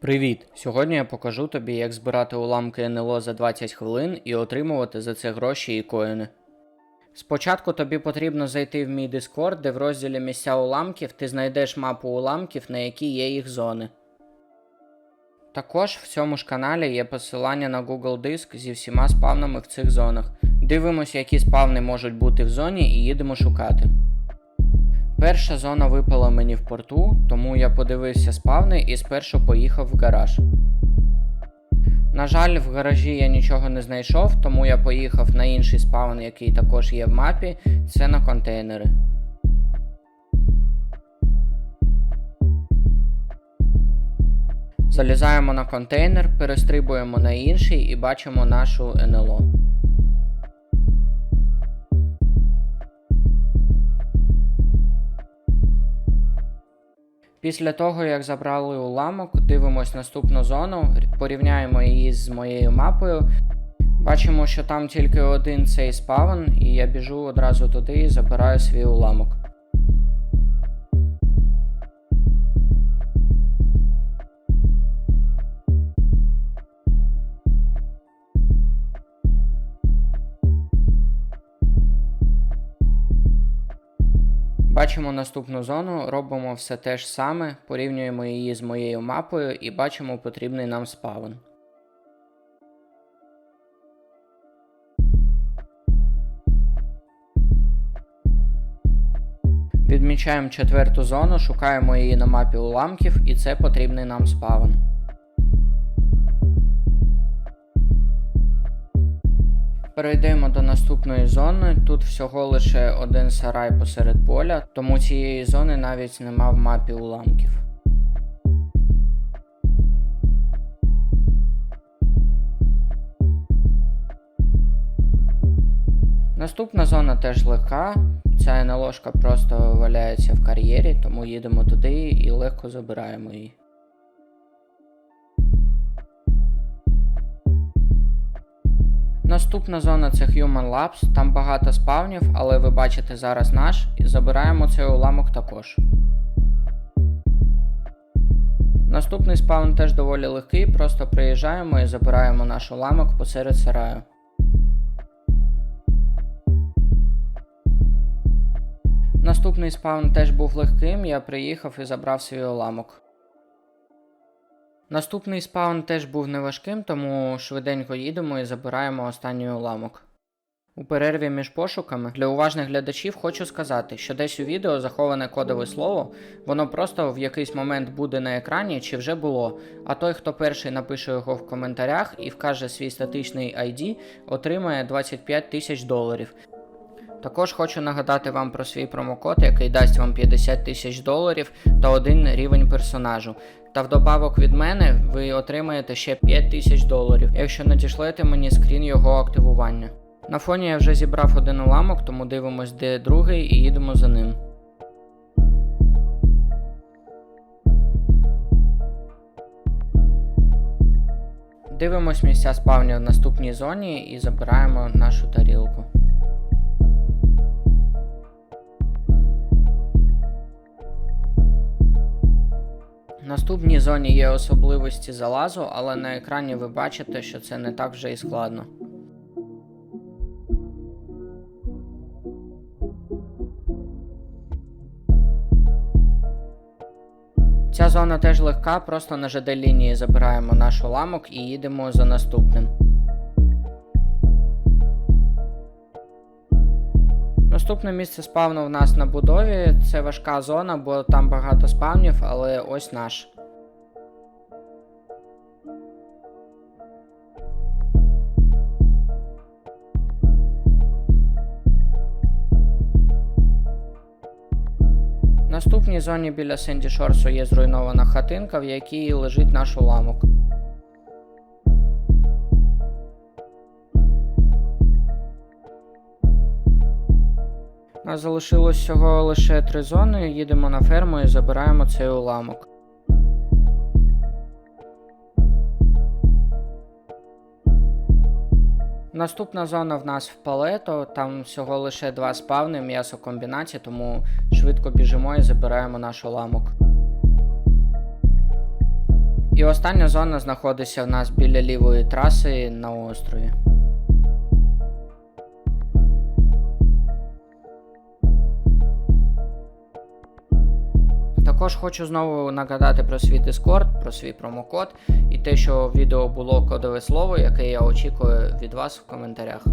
Привіт! Сьогодні я покажу тобі, як збирати уламки НЛО за 20 хвилин і отримувати за це гроші і коїни. Спочатку тобі потрібно зайти в мій Discord, де в розділі місця уламків ти знайдеш мапу уламків, на якій є їх зони. Також в цьому ж каналі є посилання на Google Диск зі всіма спавнами в цих зонах. Дивимося, які спавни можуть бути в зоні, і їдемо шукати. Перша зона випала мені в порту, тому я подивився спавни і спершу поїхав в гараж. На жаль, в гаражі я нічого не знайшов, тому я поїхав на інший спаун, який також є в мапі, це на контейнери. Залізаємо на контейнер, перестрибуємо на інший і бачимо нашу НЛО. Після того, як забрали уламок, дивимось наступну зону, порівняємо її з моєю мапою. Бачимо, що там тільки один цей спавн, і я біжу одразу туди і забираю свій уламок. Бачимо наступну зону, робимо все те ж саме, порівнюємо її з моєю мапою і бачимо потрібний нам спавн. Відмічаємо четверту зону, шукаємо її на мапі уламків, і це потрібний нам спавн. Перейдемо до наступної зони. Тут всього лише один сарай посеред поля, тому цієї зони навіть нема в мапі уламків. Наступна зона теж легка. Ця НЛОшка просто валяється в кар'єрі, тому їдемо туди і легко забираємо її. Наступна зона це Human Labs, там багато спавнів, але ви бачите зараз наш і забираємо цей уламок також. Наступний спаун теж доволі легкий, просто приїжджаємо і забираємо наш уламок посеред сараю. Наступний спаун теж був легким, я приїхав і забрав свій уламок. Наступний спаун теж був неважким, тому швиденько їдемо і забираємо останній уламок. У перерві між пошуками для уважних глядачів хочу сказати, що десь у відео заховане кодове слово, воно просто в якийсь момент буде на екрані чи вже було, а той, хто перший напише його в коментарях і вкаже свій статичний ID, отримає 25 тисяч доларів. Також хочу нагадати вам про свій промокод, який дасть вам 50 тисяч доларів та один рівень персонажу. Та вдобавок від мене ви отримаєте ще 5 тисяч доларів, якщо надішлете мені скрін його активування. На фоні я вже зібрав один уламок, тому дивимось, де другий, і їдемо за ним. Дивимось місця спавнів в наступній зоні і забираємо нашу тарілку. Наступній зоні є особливості залазу, але на екрані ви бачите, що це не так вже і складно. Ця зона теж легка, просто на ЖД лінії забираємо наш уламок і їдемо за наступним. Наступне місце спавну в нас на будові. Це важка зона, бо там багато спавнів, але ось наш. В наступній зоні біля Сенді Шорсу є зруйнована хатинка, в якій лежить наш уламок. Залишилось всього лише три зони. Їдемо на ферму і забираємо цей уламок. Наступна зона в нас в палето, там всього лише два спавни м'ясокомбінації, тому швидко біжимо і забираємо наш уламок. І остання зона знаходиться в нас біля лівої траси на острові. Також хочу знову нагадати про свій Discord, про свій промокод і те, що в відео було кодове слово, яке я очікую від вас в коментарях.